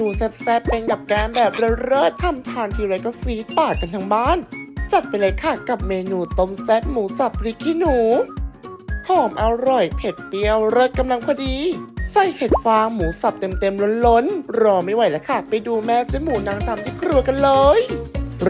นูแซ่บๆเป็นกับแกมแบบเลิศๆทำทานทีไรก็ซีดปากกันทั้งบ้าน จัดไปเลยค่ะกับเมนูต้มแซ่บหมูสับพริกขี้หนู หอมอร่อยเผ็ดเปรี้ยวเลิศกำลังพอดี ใส่เห็ดฟางหมูสับเต็มๆล้นๆ รอไม่ไหวแล้วค่ะ ไปดูแม่เจ๊หมูนางทำที่ครัวกันเลย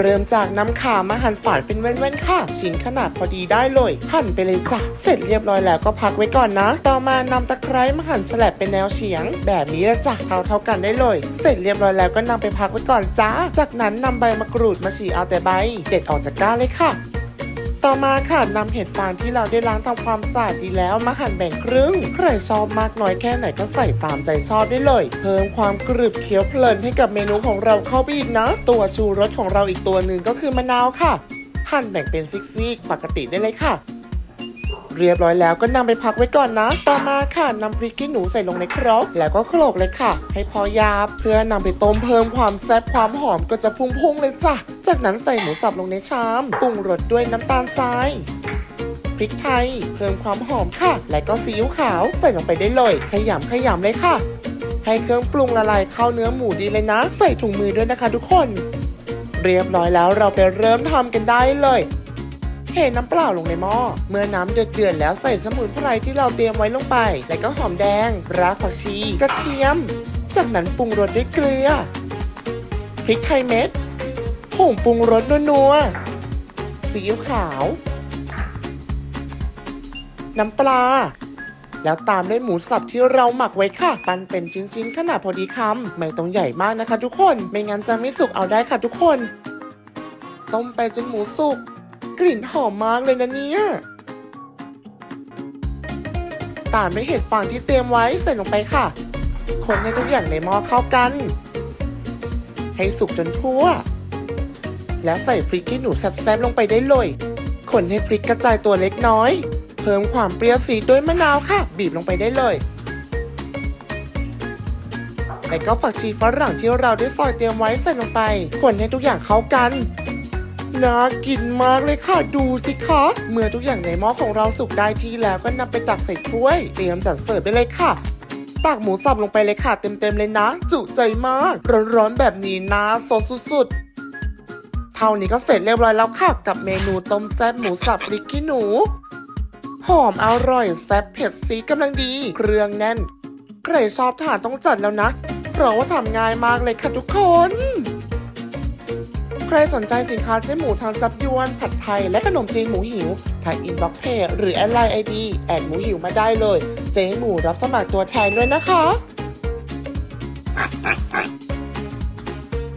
เริ่มจากน้ำขามาหั่นฝานเป็นแว่นๆค่ะ ชิ้นขนาดพอดีได้เลย หั่นไปเลยจ้ะ เสร็จเรียบร้อยแล้วก็พักไว้ก่อนนะ ต่อมานำตะไคร้มาหั่นฉลับเป็นแนวเฉียง แบบนี้ละจ้ะเท่าเท่ากันได้เลย เสร็จเรียบร้อยแล้วก็นำไปพักไว้ก่อนจ้าจากนั้นนำใบมะกรูดมาฉีกเอาแต่ใบ เด็ดออกจากก้านเลยค่ะ ต่อมาค่ะนำเห็ดฟางที่เราได้ล้างทำความสะอาดดีแล้วมาหั่นแบ่งครึ่ง ใครชอบมากน้อยแค่ไหนก็ใส่ตามใจชอบได้เลย เพิ่มความกรึบเคี้ยวเพลินให้กับเมนูของเราเข้าไปอีกนะ ตัวชูรสของเราอีกตัวหนึ่งก็คือมะนาวค่ะ หั่นแบ่งเป็นซิกๆปกติได้เลยค่ะ เรียบร้อยแล้วก็นำไปพักไว้ก่อนนะ ต่อมาค่ะนำพริกขี้หนูใส่ลงในครกแล้วก็โขลกเลยค่ะ ให้พอยาบเพื่อนำไปต้มเพิ่มความแซ่บความหอมก็จะพุ่งๆเลยจ้ะ จากนั้นใส่หมูสับลงในชามปรุงรสด้วยน้ำตาลทรายพริกไทย เพิ่มความหอมค่ะ และก็ซีอิ๊วขาวใส่ลงไปได้เลย ขยำขยำเลยค่ะ ให้เครื่องปรุงละลายเข้าเนื้อหมูดีเลยนะ ใส่ถุงมือด้วยนะคะทุกคน เรียบร้อยแล้วเราไปเริ่มทำกันได้เลย เทน้ำเปล่าลงในหม้อ เมื่อน้ำเดือดเดือดๆแล้วใส่สมุนไพรที่เราเตรียมไว้ลงไป แล้วก็หอมแดง รากผักชี กระเทียม จากนั้นปรุงรสด้วยเกลือ พริกไทยเม็ดผงปรุงรสนัวๆซีอิ๊วขาว น้ำปลา แล้วตามด้วยหมูสับที่เราหมักไว้ค่ะ ปั้นเป็นชิ้นๆ ขนาดพอดีคำไม่ต้องใหญ่มากนะคะทุกคน ไม่งั้นจะไม่สุกเอาได้ค่ะทุกคน ต้มไปจนหมูสุก กลิ่นหอมมากเลยนะเนี่ย ตามด้วยเห็ดฟางที่เตรียมไว้ใส่ลงไปค่ะ คนให้ทุกอย่างในหม้อเข้ากัน ให้สุกจนทั่ว แล้วใส่พริกขี้หนูแซ่บๆลงไปได้เลย คนให้พริกกระจายตัวเล็กน้อย เพิ่มความเปรี้ยวสีด้วยมะนาวค่ะ บีบลงไปได้เลยแล้วก็ผักชีฝรั่งที่เราได้ซอยเตรียมไว้ใส่ลงไปคนให้ทุกอย่างเข้ากัน น่ากินมากเลยค่ะดูสิคะ เมื่อทุกอย่างในหม้อของเราสุกได้ที่แล้วก็นำไปตักใส่ถ้วย เตรียมจัดเสิร์ฟได้เลยค่ะ ตักหมูสับลงไปเลยค่ะ เต็มๆเลยนะ จุใจมาก ร้อนๆแบบนี้นะสดสุดๆ เท่านี้ก็เสร็จเรียบร้อยแล้วค่ะ กับเมนูต้มแซ่บหมูสับพริกขี้หนู หอมอร่อยแซ่บเผ็ดซีกำลังดี เครื่องแน่น ใครชอบทานต้องจัดแล้วนะ เพราะว่าทำง่ายมากเลยค่ะทุกคน ใครสนใจสินค้าเจ๊หมูทางจับยวน ผัดไทย และขนมจีนหมูหิว ทางอินบ็อกเพจหรือแอดไลน์ไอดีแอดหมูหิวมาได้เลย เจ๊หมูรับสมัครตัวแทนด้วยนะคะ